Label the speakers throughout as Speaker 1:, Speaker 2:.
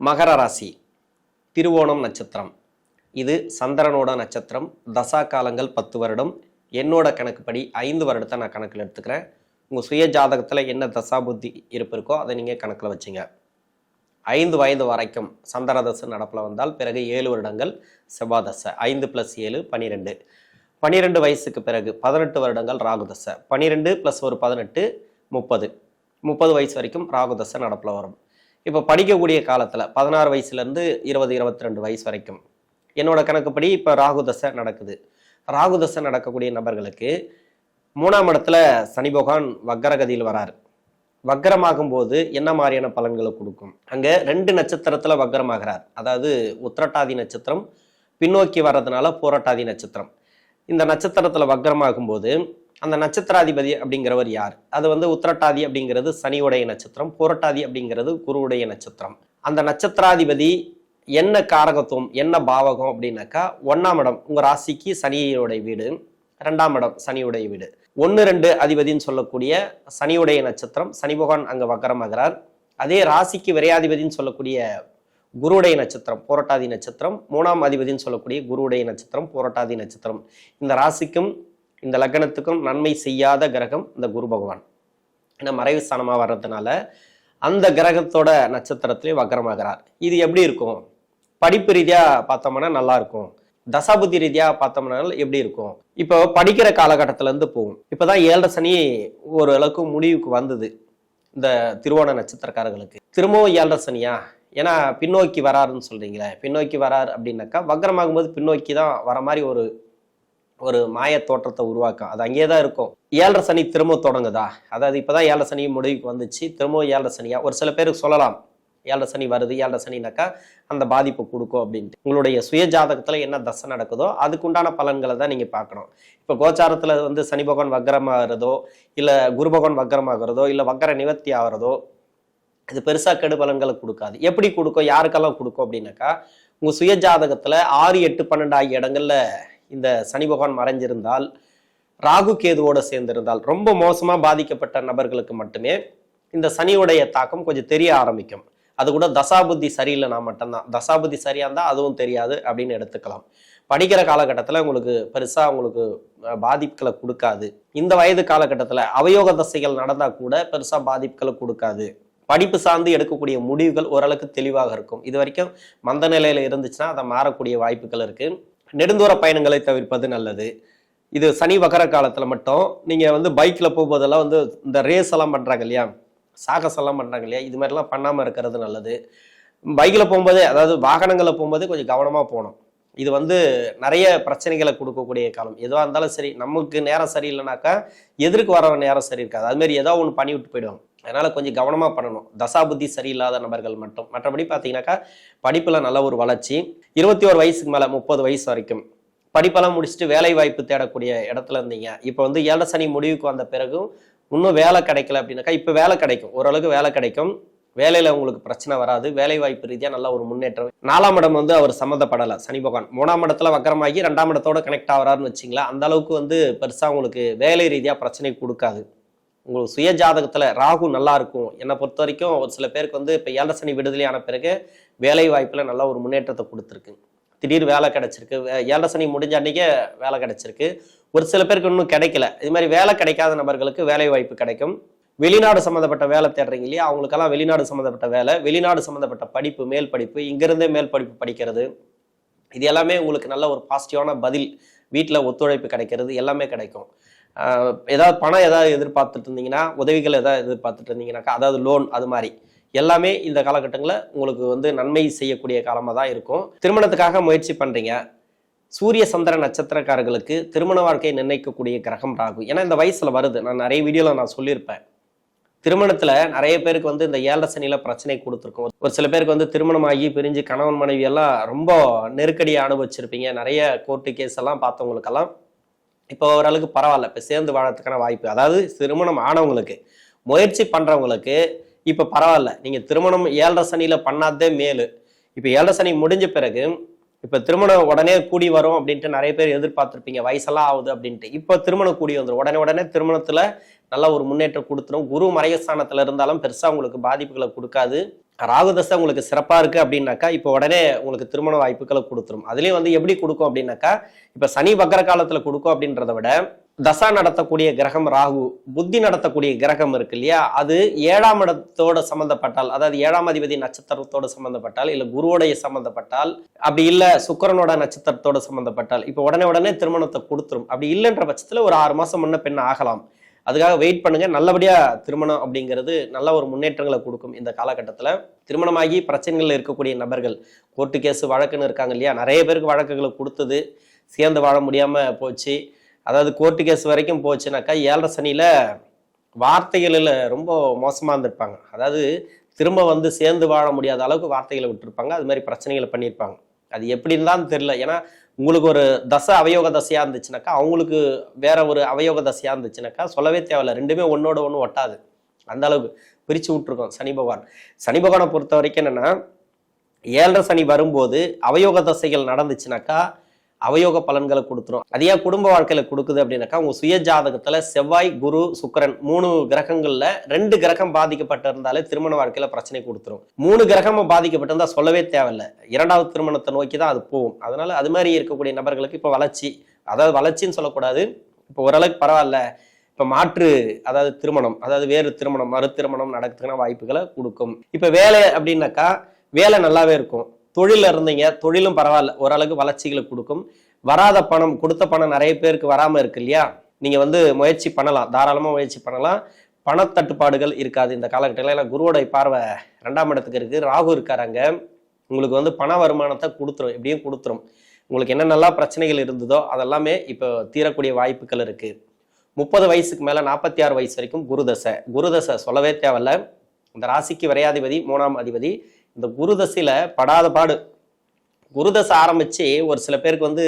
Speaker 1: மகர ராசி திருவோணம் நட்சத்திரம். இது சந்திரனோட நட்சத்திரம். தசா காலங்கள் பத்து வருடம். என்னோட கணக்குப்படி ஐந்து வருடத்தை நான் கணக்கில் எடுத்துக்கிறேன். உங்கள் சுய ஜாதகத்தில் என்ன தசா புத்தி இருப்பு இருக்கோ அதை நீங்கள் கணக்கில் வச்சுங்க. ஐந்து வயது வரைக்கும் சந்திரதசை நடப்பில் வந்தால் பிறகு ஏழு வருடங்கள் செவ்வாதசை ஐந்து ப்ளஸ் ஏழு பன்னிரெண்டு பன்னிரெண்டு வயசுக்கு பிறகு பதினெட்டு வருடங்கள் ராகுதசை பன்னிரெண்டு ப்ளஸ் ஒரு பதினெட்டு முப்பது. முப்பது வயசு வரைக்கும் ராகுதசை நடப்பில் வரும். இப்போ படிக்கக்கூடிய காலத்தில் பதினாறு வயசுலேருந்து இருபது இருபத்தி ரெண்டு வயசு வரைக்கும். என்னோட கணக்குப்படி இப்போ ராகுதசை நடக்குது. ராகுதசை நடக்கக்கூடிய நபர்களுக்கு மூணாம் இடத்துல சனி பகவான் வக்கரகதியில் வராரு. வக்கரமாகும் போது என்ன மாதிரியான பலன்களை கொடுக்கும்? அங்கே ரெண்டு நட்சத்திரத்தில் வக்கரமாகிறார். அதாவது உத்திரட்டாதி நட்சத்திரம் பின்னோக்கி வர்றதுனால போராட்டாதி நட்சத்திரம். இந்த நட்சத்திரத்தில் வக்கரமாகும் போது அந்த நட்சத்திராதிபதி அப்படிங்கிறவர் யார்? அது வந்து உத்திரட்டாதி அப்படிங்கிறது சனியுடைய நட்சத்திரம் போரட்டாதி அப்படிங்கிறது குருவுடைய நட்சத்திரம். அந்த நட்சத்திராதிபதி என்ன காரகத்துவம் என்ன பாவகம் அப்படின்னாக்கா ஒன்னாம் இடம் உங்க ராசிக்கு சனியோடைய வீடு ரெண்டாம் இடம் சனியுடைய வீடு. ஒன்று ரெண்டு அதிபதின்னு சொல்லக்கூடிய சனியுடைய நட்சத்திரம் சனி பகவான் அங்கே வக்கரமாகிறார். அதே ராசிக்கு விரையாதிபதின்னு சொல்லக்கூடிய குருடைய நட்சத்திரம் போராட்டாதி நட்சத்திரம் மூணாம் அதிபதின்னு சொல்லக்கூடிய குருவுடைய நட்சத்திரம் போராட்டாதி நட்சத்திரம். இந்த ராசிக்கும் இந்த லக்னத்துக்கும் நன்மை செய்யாத கிரகம் இந்த குரு பகவான். ஏன்னா மறைவு ஸ்தானமாக வர்றதுனால அந்த கிரகத்தோட நட்சத்திரத்திலே வக்கரமாகிறார். இது எப்படி இருக்கும்? படிப்பு ரீதியாக பார்த்தோம்னா நல்லா இருக்கும். தசாபுத்தி ரீதியாக பார்த்தோம்னா எப்படி இருக்கும்? இப்போ படிக்கிற காலகட்டத்திலேருந்து போகும். போகும் இப்பதான் ஏழரை சனி ஒரு அளவுக்கு முடிவுக்கு வந்தது இந்த திருவோண நட்சத்திரக்காரர்களுக்கு. திரும்பவும் ஏழரை சனியா? ஏன்னா பின்னோக்கி வராருன்னு சொல்றீங்களே பின்னோக்கி வராரு அப்படின்னாக்கா வக்கரமாகும் போது பின்னோக்கி தான் வர மாதிரி ஒரு ஒரு மாய தோற்றத்தை உருவாக்கும். அது அங்கேயே தான் இருக்கும். ஏழரை சனி திரும்ப தொடங்குதா? அதாவது இப்போதான் ஏழரை சனி முடிவுக்கு வந்துச்சு. திரும்பவும் ஏழரை சனியா? ஒரு சில பேருக்கு சொல்லலாம். ஏழரை சனி வருது ஏழரை சனினாக்கா அந்த பாதிப்பு கொடுக்கும் அப்படின்ட்டு. உங்களுடைய சுய ஜாதகத்தில் என்ன தசை நடக்குதோ அதுக்குண்டான பலன்களை தான் நீங்கள் பார்க்கணும். இப்போ கோச்சாரத்தில் வந்து சனி பகவான் வக்கரமாகிறதோ இல்லை குரு பகவான் வக்கரமாகிறதோ இல்லை வக்கர நிவர்த்தி ஆகிறதோ இது பெருசாக கெடு பலன்களை கொடுக்காது. எப்படி கொடுக்கும் யாருக்கெல்லாம் கொடுக்கும் அப்படின்னாக்கா உங்கள் சுய ஜாதகத்தில் ஆறு எட்டு பன்னெண்டு ஆகிய இடங்களில் இந்த சனி பகவான் மறைஞ்சிருந்தால் ராகு கேதுவோட சேர்ந்திருந்தால் ரொம்ப மோசமாக பாதிக்கப்பட்ட நபர்களுக்கு மட்டுமே இந்த சனியுடைய தாக்கம் கொஞ்சம் தெரிய ஆரம்பிக்கும். அது கூட தசாபுத்தி சரியில்லைனா மட்டும்தான். தசாபுத்தி சரியா இருந்தால் அதுவும் தெரியாது அப்படின்னு எடுத்துக்கலாம். படிக்கிற காலகட்டத்தில் உங்களுக்கு பெருசாக உங்களுக்கு பாதிப்புகளை கொடுக்காது. இந்த வயது காலகட்டத்தில் அவயோக தசைகள் நடந்தால் கூட பெருசாக பாதிப்புகளை கொடுக்காது. படிப்பு சார்ந்து எடுக்கக்கூடிய முடிவுகள் ஓரளவுக்கு தெளிவாக இருக்கும். இது வரைக்கும் மந்த நிலையில் இருந்துச்சுன்னா அதை மாறக்கூடிய வாய்ப்புகள் இருக்குது நெடுந்தூர பயணங்களை தவிர்ப்பது நல்லது. இது சனி வகர காலத்தில் மட்டும். நீங்கள் வந்து பைக்கில் போகும்போதெல்லாம் வந்து இந்த ரேஸ் எல்லாம் பண்ணுறாங்க இல்லையா? சாகசம் எல்லாம் இல்லையா? இது மாதிரிலாம் பண்ணாமல் இருக்கிறது நல்லது. பைக்கில் போகும்போதே அதாவது வாகனங்களில் போகும்போது கொஞ்சம் கவனமாக போகணும். இது வந்து நிறைய பிரச்சனைகளை கொடுக்கக்கூடிய காலம். எதுவாக இருந்தாலும் சரி நமக்கு நேரம் சரியில்லைனாக்கா எதிர்க்கு வர நேரம் சரி இருக்காது அதுமாரி ஏதோ ஒன்று பண்ணி விட்டு போயிடுவாங்க. அதனால கொஞ்சம் கவனமாக பண்ணணும். தசாபுத்தி சரியில்லாத நபர்கள் மட்டும். மற்றபடி பார்த்தீங்கன்னாக்கா படிப்பில் நல்ல ஒரு வளர்ச்சி. இருபத்தி ஒரு வயசுக்கு மேலே முப்பது வயசு வரைக்கும். படிப்பெல்லாம் முடிச்சுட்டு வேலை வாய்ப்பு தேடக்கூடிய இடத்துல இருந்தீங்க. இப்போ வந்து ஏழை சனி முடிவுக்கு வந்த பிறகும் இன்னும் வேலை கிடைக்கல அப்படின்னாக்கா இப்போ வேலை கிடைக்கும். ஓரளவுக்கு வேலை கிடைக்கும். வேலையில உங்களுக்கு பிரச்சனை வராது. வேலை வாய்ப்பு ரீதியா நல்ல ஒரு முன்னேற்றம். நாலாம் இடம் வந்து அவர் சம்மந்தப்படலை சனி பகவான். மூணாம் இடத்துல வக்கரமாகி ரெண்டாம் இடத்தோட கனெக்ட் ஆகிறாருன்னு வச்சிங்களேன் அந்த அளவுக்கு வந்து பெருசா உங்களுக்கு வேலை ரீதியா பிரச்சனை கொடுக்காது. உங்களுக்கு சுய ஜாதகத்துல ராகு நல்லா இருக்கும். என்னை பொறுத்த வரைக்கும் ஒரு சில பேருக்கு வந்து இப்போ ஏழரை சனி விடுதலை ஆன பிறகு வேலை வாய்ப்புல நல்ல ஒரு முன்னேற்றத்தை கொடுத்துருக்கு. திடீர் வேலை கிடைச்சிருக்கு. ஏழரை சனி முடிஞ்ச அன்னைக்கே வேலை கிடைச்சிருக்கு. ஒரு சில பேருக்கு இன்னும் கிடைக்கல. இது மாதிரி வேலை கிடைக்காத நபர்களுக்கு வேலை வாய்ப்பு கிடைக்கும். வெளிநாடு சம்மந்தப்பட்ட வேலை தேடுறீங்க இல்லையா? அவங்களுக்கெல்லாம் வெளிநாடு சம்மந்தப்பட்ட வேலை வெளிநாடு சம்மந்தப்பட்ட படிப்பு மேல் படிப்பு இங்கிருந்தே மேல் படிப்பு படிக்கிறது. இது எல்லாமே உங்களுக்கு நல்ல ஒரு பாசிட்டிவான பதில் வீட்டில் ஒத்துழைப்பு கிடைக்கிறது எல்லாமே கிடைக்கும். ஏதாவது பணம் ஏதாவது எதிர்பார்த்துட்டு இருந்தீங்கன்னா உதவிகள் ஏதாவது எதிர்பார்த்துட்டு இருந்தீங்கன்னாக்கா அதாவது லோன் அது மாதிரி எல்லாமே இந்த காலகட்டங்களில் உங்களுக்கு வந்து நன்மை செய்யக்கூடிய காலமாக தான் இருக்கும். திருமணத்துக்காக முயற்சி பண்ணுறீங்க சூரிய சந்திர நட்சத்திரக்காரர்களுக்கு திருமண வாழ்க்கையை நிர்ணயிக்கக்கூடிய கிரகம் ராகு. ஏன்னா இந்த வயசில் வருது. நான் நிறைய வீடியோவில் நான் சொல்லியிருப்பேன். திருமணத்துல நிறைய பேருக்கு வந்து இந்த ஏழரை சனியில பிரச்சனை கொடுத்துருக்கும். ஒரு சில பேருக்கு வந்து திருமணமாகி பிரிஞ்சு கணவன் மனைவி எல்லாம் ரொம்ப நெருக்கடியை அனுபவிச்சிருப்பீங்க. நிறைய கோர்ட்டு கேஸ் எல்லாம் பார்த்தவங்களுக்கெல்லாம் இப்போ ஓரளவுக்கு பரவாயில்ல. இப்போ சேர்ந்து வாழறதுக்கான வாய்ப்பு. அதாவது திருமணம் ஆனவங்களுக்கு முயற்சி பண்றவங்களுக்கு இப்போ பரவாயில்ல. நீங்க திருமணம் ஏழரை சனியில பண்ணாதே மேலு. இப்போ ஏழரை சனி முடிஞ்ச பிறகு இப்போ திருமணம் உடனே கூடி வரும் அப்படின்ட்டு நிறைய பேர் எதிர்பார்த்திருப்பீங்க வயசெல்லாம் ஆகுது அப்படின்ட்டு. இப்போ திருமணம் கூடி வந்துடும் உடனே உடனே திருமணத்துல நல்ல ஒரு முன்னேற்றம் கொடுத்துரும். குரு மறையஸ்தானத்துல இருந்தாலும் பெருசா உங்களுக்கு பாதிப்புகளை கொடுக்காது. ராகுதசை உங்களுக்கு சிறப்பாக இருக்குது அப்படின்னாக்கா இப்போ உடனே உங்களுக்கு திருமண வாய்ப்புகளை கொடுத்துரும். அதுலேயும் வந்து எப்படி கொடுக்கும் அப்படின்னாக்கா இப்போ சனி வக்கர காலத்தில் கொடுக்கும் அப்படின்றத விட தசா நடத்தக்கூடிய கிரகம் ராகு புத்தி நடத்தக்கூடிய கிரகம் இருக்கு இல்லையா? அது ஏழாம் இடத்தோட சம்மந்தப்பட்டால் அதாவது ஏழாம் அதிபதி நட்சத்திரத்தோட சம்மந்தப்பட்டால் இல்லை குருவோடைய சம்மந்தப்பட்டால் அப்படி இல்லை சுக்கரனோட நட்சத்திரத்தோட சம்மந்தப்பட்டால் இப்போ உடனே உடனே திருமணத்தை கொடுத்துரும். அப்படி இல்லைன்ற பட்சத்தில் ஒரு ஆறு மாதம் முன்ன பெண் ஆகலாம். அதுக்காக வெயிட் பண்ணுங்க. நல்லபடியா திருமணம் அப்படிங்கிறது நல்ல ஒரு முன்னேற்றங்களை கொடுக்கும் இந்த காலகட்டத்தில். திருமணமாகி பிரச்சனைகளில் இருக்கக்கூடிய நபர்கள் கோர்ட்டு கேஸ் வழக்குன்னு இருக்காங்க இல்லையா? நிறைய பேருக்கு வழக்குகளை கொடுத்தது. சேர்ந்து வாழ முடியாமல் போச்சு. அதாவது கோர்ட்டு கேஸ் வரைக்கும் போச்சுனாக்கா ஏழரை சனியில் வார்த்தைகளில் ரொம்ப மோசமாக இருந்திருப்பாங்க. அதாவது திரும்ப வந்து சேர்ந்து வாழ முடியாத அளவுக்கு வார்த்தைகளை விட்டுருப்பாங்க. அது மாதிரி பிரச்சனைகளை பண்ணியிருப்பாங்க. அது எப்படி இருந்தாலும் தெரில ஏன்னா உங்களுக்கு ஒரு தசை அவயோக தசையாக இருந்துச்சுனாக்கா அவங்களுக்கு வேற ஒரு அவயோக தசையாக இருந்துச்சுனாக்கா சொல்லவே தேவையில்ல. ரெண்டுமே ஒன்றோட ஒன்று ஒட்டாது. அந்த அளவுக்கு பிரித்து விட்டுருக்கோம் சனி பகவான். சனி பகவானை பொறுத்த வரைக்கும் என்னென்னா ஏழரை சனி வரும்போது அவயோக தசைகள் நடந்துச்சுனாக்கா அவயோக பலன்களை கொடுத்துரும். அது ஏன் குடும்ப வாழ்க்கையில கொடுக்குது அப்படின்னாக்கா உங்க சுயஜாதகத்துல செவ்வாய் குரு சுக்கரன் மூணு கிரகங்கள்ல ரெண்டு கிரகம் பாதிக்கப்பட்டிருந்தாலே திருமண வாழ்க்கையில பிரச்சனை கொடுத்துரும். மூணு கிரகமும் பாதிக்கப்பட்டிருந்தா சொல்லவே தேவையில்ல. இரண்டாவது திருமணத்தை நோக்கி தான் அது போகும். அதனால அது மாதிரி இருக்கக்கூடிய நபர்களுக்கு இப்போ வளர்ச்சி அதாவது வளர்ச்சின்னு சொல்லக்கூடாது. இப்போ ஓரளவுக்கு பரவாயில்ல. இப்போ மாற்று அதாவது திருமணம் அதாவது வேறு திருமணம் மறு திருமணம் நடக்கிறதுக்கான வாய்ப்புகளை கொடுக்கும். இப்போ வேலை அப்படின்னாக்கா வேலை நல்லாவே இருக்கும். தொழில இருந்தீங்க தொழிலும் பரவாயில்ல. ஓரளவுக்கு வளர்ச்சிகளை கொடுக்கும். வராத பணம் கொடுத்த பணம் நிறைய பேருக்கு வராமல் இருக்கு இல்லையா? நீங்கள் வந்து முயற்சி பண்ணலாம் தாராளமாக முயற்சி பண்ணலாம். பணத்தட்டுப்பாடுகள் இருக்காது இந்த காலகட்டத்தில் ஏன்னா குருவோட பார்வை ரெண்டாம் இடத்துக்கு இருக்குது ராகு இருக்காராங்க உங்களுக்கு வந்து பண வருமானத்தை கொடுத்துரும் எப்படியும் கொடுத்துரும். உங்களுக்கு என்னென்னலாம் பிரச்சனைகள் இருந்ததோ அதெல்லாமே இப்போ தீரக்கூடிய வாய்ப்புகள் இருக்குது முப்பது வயசுக்கு மேலே நாற்பத்தி ஆறு வயசு வரைக்கும் குருதசை குருதசை சொல்லவே தேவையில்ல. இந்த ராசிக்கு விரையாதிபதி மூணாம் அதிபதி இந்த குருதசையில் படாத பாடு. குருதசை ஆரம்பித்து ஒரு சில பேருக்கு வந்து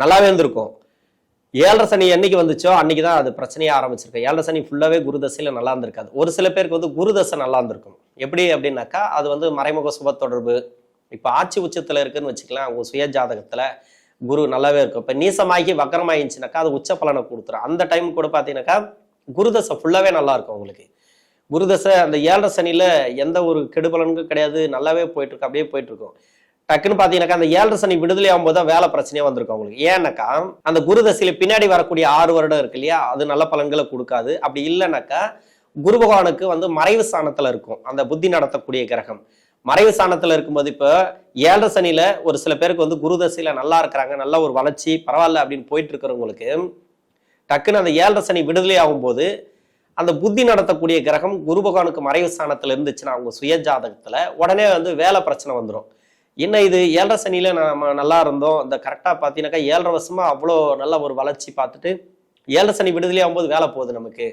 Speaker 1: நல்லாவே இருந்திருக்கும். ஏழரை சனி என்னைக்கு வந்துச்சோ அன்னைக்கு தான் அது பிரச்சனையே ஆரம்பிச்சிருக்கு. ஏழரை சனி ஃபுல்லாகவே குருதசையில் நல்லா இருந்திருக்காது. ஒரு சில பேருக்கு வந்து குருதசை நல்லா இருந்திருக்கும். எப்படி அப்படின்னாக்கா அது வந்து மறைமுக சுப தொடர்பு. இப்போ ஆட்சி உச்சத்தில் இருக்குன்னு வச்சுக்கலாம். உங்கள் சுய ஜாதகத்தில் குரு நல்லாவே இருக்கும். இப்போ நீசமாகி வக்கரமாயிருந்துச்சுனாக்கா அது உச்ச பலனை கொடுத்துரும். அந்த டைம் கூட பார்த்தீங்கன்னாக்கா குருதசை ஃபுல்லாகவே நல்லா இருக்கும் உங்களுக்கு. குருதசை அந்த ஏழரை சனியில் எந்த ஒரு கெடுபலனுக்கும் கிடையாது. நல்லாவே போயிட்டுருக்கு அப்படியே போயிட்டுருக்கும். டக்குன்னு பார்த்தீங்கன்னாக்கா அந்த ஏழரை சனி விடுதலை ஆகும்போது தான் வேலை பிரச்சனையாக வந்திருக்கும் அவங்களுக்கு. ஏன்னாக்கா அந்த குருதசையில் பின்னாடி வரக்கூடிய ஆறு வருடம் இருக்கு இல்லையா அது நல்ல பலன்களை கொடுக்காது. அப்படி இல்லைனாக்கா குரு பகவானுக்கு வந்து மறைவு ஸ்தானத்தில் இருக்கும். அந்த புத்தி நடத்தக்கூடிய கிரகம். மறைவு ஸ்தானத்தில் இருக்கும்போது இப்போ ஏழரை சனியில் ஒரு சில பேருக்கு வந்து குருதசையில் நல்லா இருக்கிறாங்க நல்ல ஒரு வளர்ச்சி பரவாயில்ல அப்படின்னு போயிட்டு இருக்கிறவங்களுக்கு டக்குன்னு அந்த ஏழரை சனி விடுதலை ஆகும்போது அந்த புத்தி நடத்தக்கூடிய கிரகம் குரு பகவானுக்கு மறைவு ஸ்தானத்துல இருந்துச்சுன்னா அவங்க சுயஜாதகத்துல உடனே வந்து வேலை பிரச்சனை வந்துடும் என்ன இது? ஏழரை சனியில நம்ம நல்லா இருந்தோம். இந்த கரெக்டாக பார்த்தீங்கன்னாக்கா ஏழரை வருஷமா அவ்வளோ நல்ல ஒரு வளர்ச்சி பார்த்துட்டு ஏழரை சனி விடுதலை ஆகும்போது வேலை போகுது நமக்கு.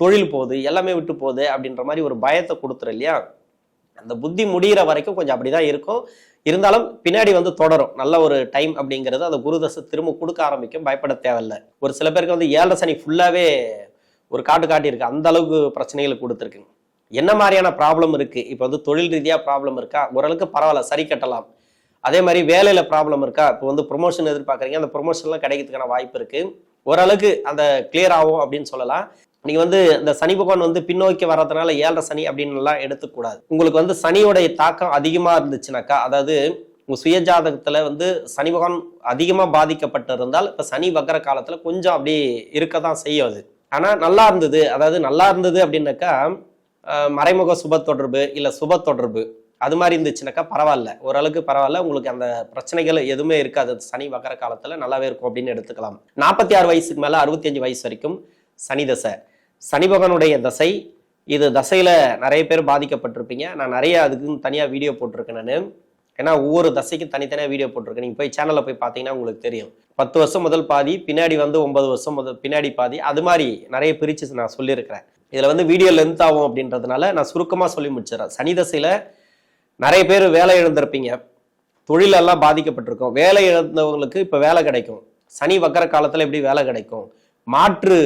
Speaker 1: தொழில் போகுது எல்லாமே விட்டு போகுது அப்படின்ற மாதிரி ஒரு பயத்தை கொடுத்துரும் இல்லையா? அந்த புத்தி முடிகிற வரைக்கும் கொஞ்சம் அப்படி தான் இருக்கும். இருந்தாலும் பின்னாடி வந்து தொடரும். நல்ல ஒரு டைம் அப்படிங்கிறது அந்த குருதசை திரும்ப கொடுக்க ஆரம்பிக்கும். பயப்பட தேவையில்லை. ஒரு சில பேருக்கு வந்து ஏழரை சனி ஃபுல்லாகவே ஒரு காட்டு காட்டியிருக்கு அந்த அளவுக்கு பிரச்சனைகளை கொடுத்துருக்கு. என்ன மாதிரியான ப்ராப்ளம் இருக்குது இப்போ வந்து தொழில் ரீதியாக ப்ராப்ளம் இருக்கா? ஓரளவுக்கு பரவாயில்ல சரி கட்டலாம். அதே மாதிரி வேலையில் ப்ராப்ளம் இருக்கா? இப்போ வந்து ப்ரொமோஷன் எதிர்பார்க்குறீங்க. அந்த ப்ரொமோஷன்லாம் கிடைக்கிறதுக்கான வாய்ப்பு இருக்குது ஓரளவுக்கு அந்த கிளியர் ஆகும் அப்படின்னு சொல்லலாம். நீங்கள் வந்து இந்த சனி பகவான் வந்து பின்னோக்கி வர்றதுனால ஏழரை சனி அப்படின்லாம் எடுத்துக்கூடாது. உங்களுக்கு வந்து சனியோடைய தாக்கம் அதிகமாக இருந்துச்சுனாக்கா அதாவது உங்கள் சுயஜாதகத்தில் வந்து சனி பகவான் அதிகமா பாதிக்கப்பட்டிருந்தால் இப்போ சனி வக்கர காலத்தில் கொஞ்சம் அப்படி இருக்க தான் செய்யும் அது. ஆனால் நல்லா இருந்தது. அதாவது நல்லா இருந்தது அப்படின்னாக்கா மறைமுக சுப தொடர்பு இல்லை சுப தொடர்பு. அது மாதிரி இருந்துச்சுனாக்கா பரவாயில்ல. ஓரளவுக்கு பரவாயில்ல. உங்களுக்கு அந்த பிரச்சனைகள் எதுவுமே இருக்காது. சனி வகர காலத்தில் நல்லாவே இருக்கும் அப்படின்னு எடுத்துக்கலாம். நாற்பத்தி ஆறு வயசுக்கு மேலே அறுபத்தி அஞ்சு வயசு வரைக்கும் சனி தசை. சனி பகவானுடைய தசை. இது தசையில் நிறைய பேர் பாதிக்கப்பட்டிருப்பீங்க. நான் நிறைய அதுக்குன்னு தனியாக வீடியோ போட்டிருக்கேன் நான். ஏன்னா ஒவ்வொரு தசைக்கும் தனித்தனியாக வீடியோ போட்டிருக்கேன். நீங்கள் போய் சேனலில் போய் பார்த்தீங்கன்னா உங்களுக்கு தெரியும். பத்து வருஷம் முதல் பாதி பின்னாடி வந்து ஒன்பது வருஷம் முதல் பின்னாடி பாதி அது மாதிரி நிறைய பிரித்து நான் சொல்லியிருக்கிறேன். இதில் வந்து வீடியோ லென்த் ஆகும் அப்படின்றதுனால நான் சுருக்கமாக சொல்லி முடிச்சிடறேன். சனி தசையில் நிறைய பேர் வேலை இழந்திருப்பீங்க. தொழிலெல்லாம் பாதிக்கப்பட்டிருக்கும். வேலை இழந்தவங்களுக்கு இப்போ வேலை கிடைக்கும். சனி வக்கர காலத்தில் எப்படி வேலை கிடைக்கும்? மாற்று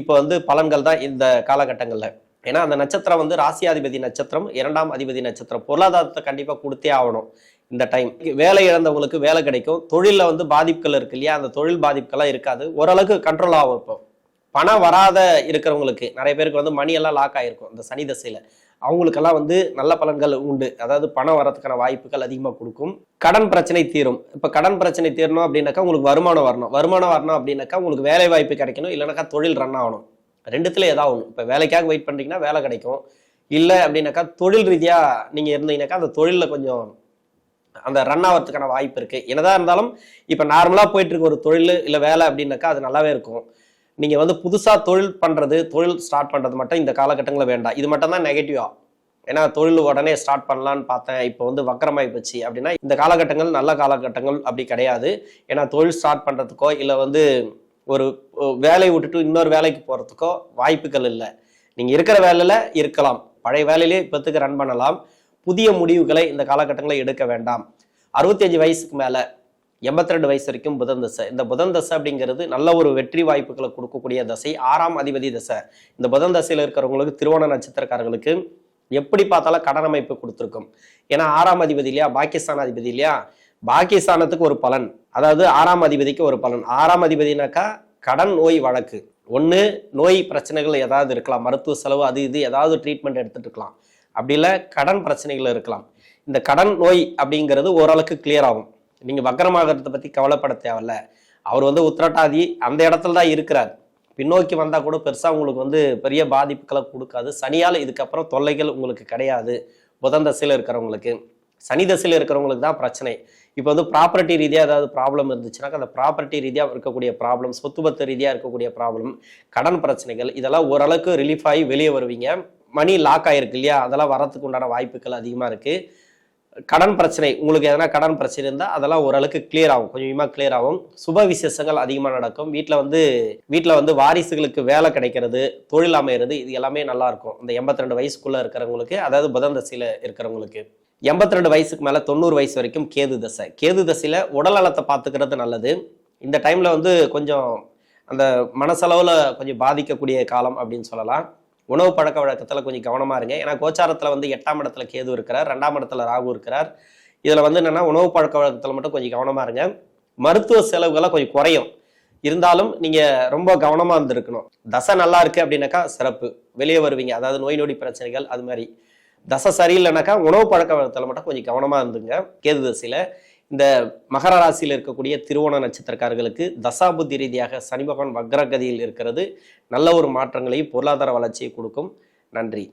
Speaker 1: இப்போ வந்து பலன்கள் தான் இந்த காலகட்டங்களில். ஏன்னா அந்த நட்சத்திரம் வந்து ராசியாதிபதி நட்சத்திரம் இரண்டாம் அதிபதி நட்சத்திரம். பொருளாதாரத்தை கண்டிப்பாக கொடுத்தே ஆகணும். இந்த டைம் வேலை இழந்தவங்களுக்கு வேலை கிடைக்கும். தொழிலில் வந்து பாதிப்புகள் இருக்கு இல்லையா? அந்த தொழில் பாதிப்புகள்லாம் இருக்காது. ஓரளவுக்கு கண்ட்ரோல் ஆகும் இப்போ. பணம் வராத இருக்கிறவங்களுக்கு நிறைய பேருக்கு வந்து மணியெல்லாம் லாக் ஆகிருக்கும் இந்த சனி தசையில். அவங்களுக்கெல்லாம் வந்து நல்ல பலன்கள் உண்டு. அதாவது பணம் வரதுக்கான வாய்ப்புகள் அதிகமாக கொடுக்கும். கடன் பிரச்சனை தீரும். இப்போ கடன் பிரச்சனை தீரணும் அப்படின்னாக்கா உங்களுக்கு வருமானம் வரணும். வருமானம் வரணும் அப்படின்னாக்கா உங்களுக்கு வேலை வாய்ப்பு கிடைக்கணும். இல்லைனாக்கா தொழில் ரன் ஆகணும். ரெண்டுத்துல ஏதாவது ஒன்று இப்போ வேலைக்காக வெயிட் பண்ணுறீங்கன்னா வேலை கிடைக்கும். இல்லை அப்படின்னாக்கா தொழில் ரீதியாக நீங்கள் இருந்தீங்கன்னாக்கா அந்த தொழிலில் கொஞ்சம் அந்த ரன் ஆகிறதுக்கான வாய்ப்பு இருக்கு. என்னதான் இருந்தாலும் இப்போ நார்மலாக போயிட்டு இருக்க ஒரு தொழில் இல்லை வேலை அப்படின்னாக்கா அது நல்லாவே இருக்கும். நீங்கள் வந்து புதுசாக தொழில் பண்ணுறது தொழில் ஸ்டார்ட் பண்ணுறது மட்டும் இந்த காலகட்டங்களில் வேண்டாம். இது மட்டும் தான் நெகட்டிவா ஏன்னா தொழில் உடனே ஸ்டார்ட் பண்ணலான்னு பார்த்தேன். இப்போ வந்து வக்கரமாயி போச்சு அப்படின்னா இந்த காலகட்டங்கள் நல்ல காலகட்டங்கள் அப்படி கிடையாது. ஏன்னா தொழில் ஸ்டார்ட் பண்ணுறதுக்கோ இல்லை வந்து ஒரு ஒரு வேலையை விட்டுட்டு இன்னொரு வேலைக்கு போகிறதுக்கோ வாய்ப்புகள் இல்லை. நீங்கள் இருக்கிற வேலையில் இருக்கலாம். பழைய வேலையிலே இப்போத்துக்கு ரன் பண்ணலாம். புதிய முடிவுகளை இந்த காலகட்டங்களில் எடுக்க வேண்டாம். அறுபத்தஞ்சு வயசுக்கு மேலே எண்பத்தி ரெண்டு வயசு வரைக்கும் புதன் தசை. இந்த புதன் தசை அப்படிங்கிறது நல்ல ஒரு வெற்றி வாய்ப்புகளை கொடுக்கக்கூடிய தசை ஆறாம் அதிபதி தசை. இந்த புதன் தசையில் இருக்கிறவங்களுக்கு திருவோண நட்சத்திரக்காரர்களுக்கு எப்படி பார்த்தாலும் கடன் அமைப்பு கொடுத்துருக்கும். ஏன்னா ஆறாம் அதிபதி இல்லையா? பாகிஸ்தான் அதிபதி இல்லையா? பாகிஸ்தானத்துக்கு ஒரு பலன். அதாவது ஆறாம் அதிபதிக்கு ஒரு பலன். ஆறாம் அதிபதினாக்கா கடன் நோய் வழக்கு. ஒன்று நோய் பிரச்சனைகள் ஏதாவது இருக்கலாம். மருத்துவ செலவு அது இது ஏதாவது ட்ரீட்மெண்ட் எடுத்துட்டு இருக்கலாம். அப்படி இல்லை கடன் பிரச்சனைகள் இருக்கலாம். இந்த கடன் நோய் அப்படிங்கிறது ஓரளவுக்கு கிளியர் ஆகும். நீங்கள் வக்கரமாகறத பற்றி கவலைப்பட தேவையில்ல. அவர் வந்து உத்திரட்டாதி அந்த இடத்துல தான் இருக்கிறார். பின்னோக்கி வந்தால் கூட பெருசாக உங்களுக்கு வந்து பெரிய பாதிப்புகளை கொடுக்காது. சனியால் இதுக்கப்புறம் தொல்லைகள் உங்களுக்கு கிடையாது. புதன் தசையில் இருக்கிறவங்களுக்கு. சனி தசையில் இருக்கிறவங்களுக்கு தான் பிரச்சனை. இப்போ வந்து ப்ராப்பர்ட்டி ரீதியாக ஏதாவது ப்ராப்ளம் இருந்துச்சுனாக்கா அந்த ப்ராப்பர்ட்டி ரீதியாக இருக்கக்கூடிய ப்ராப்ளம் சொத்து பத்து ரீதியாக இருக்கக்கூடிய ப்ராப்ளம் கடன் பிரச்சனைகள் இதெல்லாம் ஓரளவுக்கு ரிலீஃப் ஆகி வெளியே வருவீங்க. மணி லாக் ஆகிருக்கு இல்லையா? அதெல்லாம் வரத்துக்கு உண்டான வாய்ப்புகள் அதிகமாக இருக்குது கடன் பிரச்சனை உங்களுக்கு எதனா கடன் பிரச்சனை இருந்தால் அதெல்லாம் ஓரளவுக்கு கிளியர் ஆகும். கொஞ்சமாக கிளியர் ஆகும். சுப விசேஷங்கள் அதிகமாக நடக்கும். வீட்டில் வந்து வீட்டில் வந்து வாரிசுகளுக்கு வேலை கிடைக்கிறது தொழில் அமையிறது இது எல்லாமே நல்லாயிருக்கும் இந்த எண்பத்தி ரெண்டு வயசுக்குள்ளே இருக்கிறவங்களுக்கு அதாவது புதன் தசையில் இருக்கிறவங்களுக்கு. எண்பத்தி ரெண்டு வயசுக்கு மேலே தொண்ணூறு வயசு வரைக்கும் கேது தசை. கேது தசையில் உடல் நலத்தை பார்த்துக்கிறது நல்லது. இந்த டைமில் வந்து கொஞ்சம் அந்த மனசளவில் கொஞ்சம் பாதிக்கக்கூடிய காலம் அப்படின்னு சொல்லலாம். உணவு பழக்க வழக்கத்தில் கொஞ்சம் கவனமாக இருங்க. ஏன்னா கோச்சாரத்தில் வந்து எட்டாம் இடத்துல கேது இருக்கிறார் ரெண்டாம் இடத்துல ராகு இருக்கிறார். இதில் வந்து என்னென்னா உணவு பழக்க வழக்கத்தில் மட்டும் கொஞ்சம் கவனமாக இருங்க. மருத்துவ செலவுகள்லாம் கொஞ்சம் குறையும். இருந்தாலும் நீங்கள் ரொம்ப கவனமாக இருந்திருக்கணும். தசை நல்லா இருக்குது அப்படின்னாக்கா சிறப்பு. வெளியே வருவீங்க. அதாவது நோய் நொடி பிரச்சனைகள் அது மாதிரி. தசை சரியில்லைனாக்கா உணவு பழக்க வழக்கத்தில் மட்டும் கொஞ்சம் கவனமாக இருந்துங்க. கேது தசையில். இந்த மகர ராசியில் இருக்கக்கூடிய திருவோண நட்சத்திரக்காரர்களுக்கு தசாபுத்தி ரீதியாக சனி பகவான் வக்ரகதியில் இருக்கிறது. நல்ல ஒரு மாற்றங்களையும் பொருளாதார வளர்ச்சியை கொடுக்கும். நன்றி.